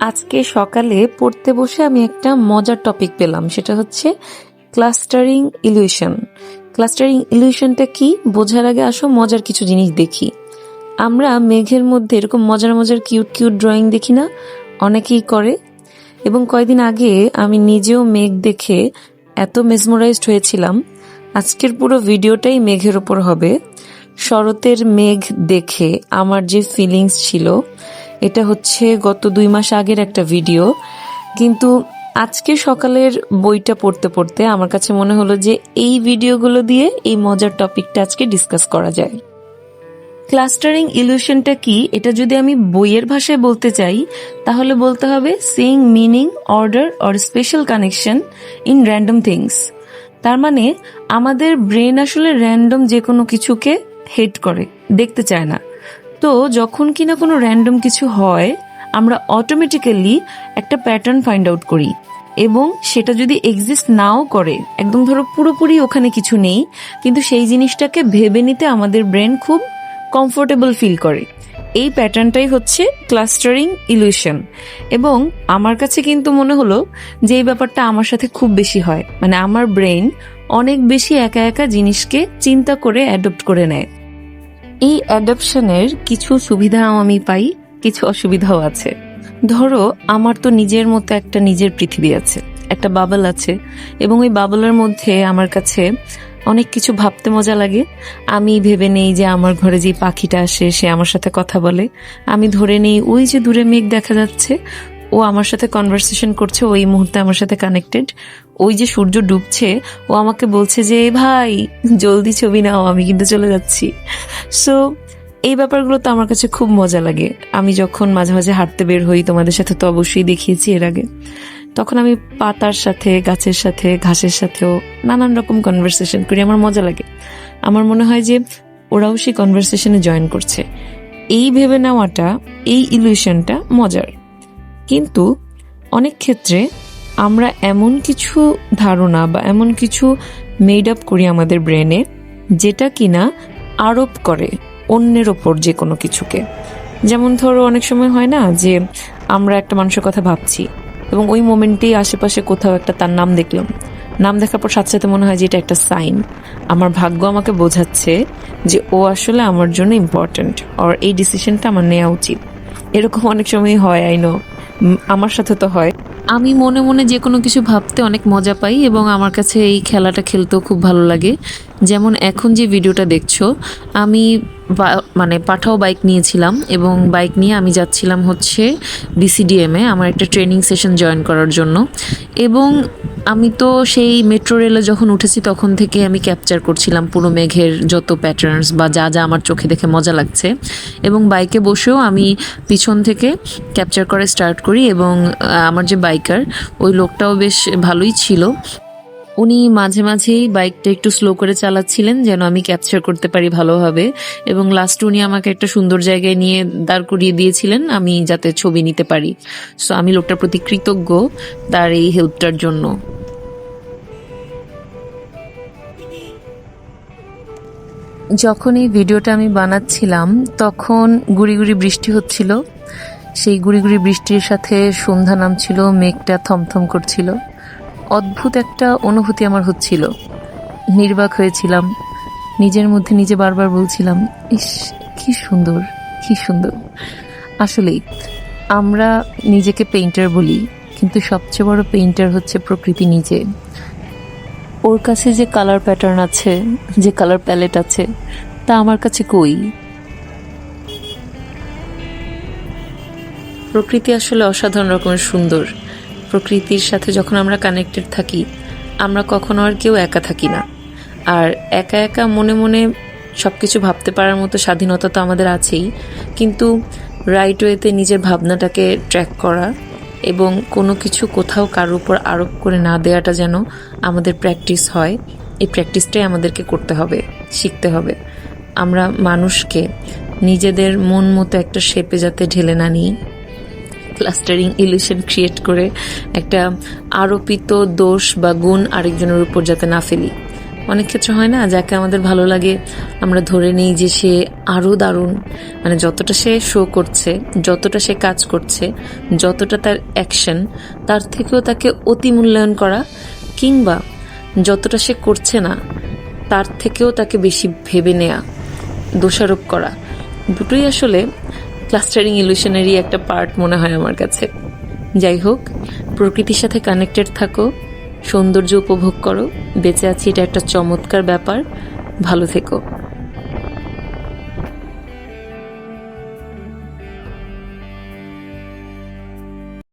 আজকে সকালে পড়তে বসে আমি একটা মজার টপিক পেলাম, সেটা হচ্ছে ক্লাস্টারিং ইলিউশন ক্লাস্টারিং ইলিউশনটা কি? বোঝার আগে আসো, মজার কিছু জিনিস দেখি। আমরা মেঘের মধ্যে এরকম মজার মজার কিউট কিউট ড্রয়িং দেখি না? অনেকেই করে। এবং কয়দিন আগে আমি নিজেও মেঘ দেখে এত মেসমোরাইজড হয়েছিলাম। আজকের পুরো ভিডিওটাই মেঘের ওপর হবে। শরতের মেঘ দেখে আমার যে ফিলিংস ছিল এটা হচ্ছে গত দুই মাস আগের একটা ভিডিও। কিন্তু আজকে সকালের বইটা পড়তে পড়তে আমার কাছে মনে হলো যে এই ভিডিওগুলো দিয়ে এই মজার টপিকটা আজকে ডিসকাস করা যায়। ক্লাস্টারিং ইলিউশনটা কি? এটা যদি আমি বইয়ের ভাষায় বলতে চাই, তাহলে বলতে হবে seeing meaning order or special connection in random things তার মানে আমাদের ব্রেন আসলে র্যান্ডম যে কোনো কিছুকে হেট করে, দেখতে চায় না। তো যখন কিনা কোনো র্যান্ডম কিছু হয়, আমরা অটোমেটিক্যালি একটা প্যাটার্ন ফাইন্ড আউট করি। এবং সেটা যদি এক্সিস্ট নাও করে, একদম ধরো পুরোপুরি ওখানে কিছু নেই, কিন্তু সেই জিনিসটাকে ভেবে নিতে আমাদের ব্রেন খুব কমফোর্টেবল ফিল করে। এই প্যাটার্নটাই হচ্ছে ক্লাস্টারিং ইলিউশন এবং আমার কাছে কিন্তু মনে হলো যে এই ব্যাপারটা আমার সাথে খুব বেশি হয়। মানে আমার ব্রেন অনেক বেশি একা একা জিনিসকে চিন্তা করে অ্যাডপ্ট করে নেয়। এই অ্যাডপশনের কিছু সুবিধাও আমি পাই, কিছু অসুবিধাও আছে। ধরো, আমার তো নিজের মতো একটা নিজের পৃথিবী আছে, একটা বাবল আছে, এবং ওই বাবলের মধ্যে আমার কাছে অনেক কিছু ভাবতে মজা লাগে। আমি ভেবে নেই যে আমার ঘরে যে পাখিটা আসে, সে আমার সাথে কথা বলে। আমি ধরে নেই ওই যে দূরে মেঘ দেখা যাচ্ছে ও আমার সাথে কনভারসেশন করছে ওই মুহূর্তে আমার সাথে কানেক্টেড ওই যে সূর্য ডুবছে, ও আমাকে বলছে যে ভাই, জলদি ছবি নাও, আমি কিন্তু চলে যাচ্ছি। সো এই ব্যাপারগুলো তো আমার কাছে খুব মজা লাগে। আমি যখন মাঝে মাঝে হাঁটতে বের হই, তোমাদের সাথে তো অবশ্যই দেখিয়েছি এর আগে। তখন আমি পাতার সাথে, গাছের সাথে, ঘাসের সাথেও নানান রকম কনভারসেশন করি, আমার মজা লাগে। আমার মনে হয় যে, ওরাও সেই কনভারসেশনে জয়েন করছে। এই ভেবে নেওয়াটা, এই ইলিউশনটা মজার। কিন্তু অনেক ক্ষেত্রে আমরা এমন কিছু ধারণা বা এমন কিছু মেড আপ করি আমাদের ব্রেনে যেটা কিনা আরোপ করে অন্যের ওপর যে কোনো কিছুকে। যেমন ধরো, অনেক সময় হয় না যে আমরা একটা মানুষের কথা ভাবছি এবং ওই মোমেন্টেই আশেপাশে কোথাও একটা তার নাম দেখলাম। নাম দেখার পর সাথে সাথে মনে হয় যে এটা একটা সাইন আমার ভাগ্য আমাকে বোঝাচ্ছে যে ও আসলে আমার জন্য ইম্পর্ট্যান্ট আর এই ডিসিশনটা আমার নেওয়া উচিত। এরকম অনেক সময় হয় আই নো আমার সাথে তো হয়। আমি মনে মনে যে কোনো কিছু ভাবতে অনেক মজা পাই এবং আমার কাছে এই খেলাটা খেলতেও খুব ভালো লাগে। যেমন এখন যে ভিডিওটা দেখছ, আমি মানে পাঠাও বাইক নিয়েছিলাম এবং বাইক নিয়ে আমি যাচ্ছিলাম হচ্ছে বিসিডিএমে আমার একটা ট্রেনিং সেশন জয়েন করার জন্য। এবং আমি তো সেই মেট্রো রেলে যখন উঠেছি তখন থেকে আমি ক্যাপচার করছিলাম পুরো মেঘের যত প্যাটার্নস বা যা যা আমার চোখে দেখে মজা লাগছে। এবং বাইকে বসেও আমি পিছন থেকে ক্যাপচার করে স্টার্ট করি এবং আমার যে বাইকার ওই লোকটাও বেশ ভালোই ছিল। উনি মাঝে মাঝেই বাইকটা একটু স্লো করে চালাচ্ছিলেন যেন আমি ক্যাপচার করতে পারি ভালোভাবে এবং লাস্ট উনি আমাকে একটা সুন্দর জায়গায় নিয়ে দাঁড় করিয়ে দিয়েছিলেন আমি যাতে ছবি নিতে পারি। সো আমি লোকটার প্রতি কৃতজ্ঞ তার এই হেল্পটার জন্য। যখন এই ভিডিওটা আমি বানাচ্ছিলাম, তখন গুড়ি গুড়ি বৃষ্টি হচ্ছিল। সেই গুড়ি গুড়ি বৃষ্টির সাথে সন্ধ্যা নামছিল, মেঘটা থমথম করছিল। অদ্ভুত একটা অনুভূতি আমার হচ্ছিল। নির্বাক হয়েছিলাম। নিজের মধ্যে নিজে বারবার বলছিলাম, ইস, কি সুন্দর কি সুন্দর। আসলেই, আমরা নিজেকে পেইন্টার বলি, কিন্তু সবচেয়ে বড় পেইন্টার হচ্ছে প্রকৃতি নিজে। ওর কাছে যে কালার প্যাটার্ন আছে, যে কালার প্যালেট আছে, তা আমার কাছে কই? প্রকৃতি আসলে অসাধারণ রকমের সুন্দর। প্রকৃতির সাথে যখন আমরা কানেক্টেড থাকি, আমরা কখনো আর কেউ একা থাকি না। আর একা একা মনে মনে সব কিছু ভাবতে পারার মতো স্বাধীনতা তো আমাদের আছেই, কিন্তু রাইট ওয়েতে নিজের ভাবনাটাকে ট্র্যাক করা এবং কোনো কিছু কোথাও কারোর উপর আরোপ করে না দেওয়াটা যেন আমাদের প্র্যাকটিস হয়। এই প্র্যাকটিসটাই আমাদেরকে করতে হবে, শিখতে হবে। আমরা মানুষকে নিজেদের মন মতো একটা শেপে যাতে ঢেলে না নিই। ক্লাস্টারিং ইলিউশন ক্রিয়েট করে একটা আরোপিত দোষ বা গুণ আরেকজনের উপর যাতে না ফেলি। অনেক ক্ষেত্রে হয় না, যাকে আমাদের ভালো লাগে, আমরা ধরে নিই যে সে আরও দারুণ। মানে যতটা সে শো করছে, যতটা সে কাজ করছে, যতটা তার অ্যাকশন তার থেকেও তাকে অতি মূল্যায়ন করা, কিংবা যতটা সে করছে না, তার থেকেও তাকে বেশি ভেবে নেয়া, দোষারোপ করা। দুটোই আসলে ক্লাস্টারিং ইলিউশনেরই একটা পার্ট মনে হয় আমার কাছে। যাই হোক, প্রকৃতির সাথে কানেক্টেড থাকো। সৌন্দর্য উপভোগ করো। বেঁচে আছি এটা একটা চমৎকার ব্যাপার। ভালো থেকো।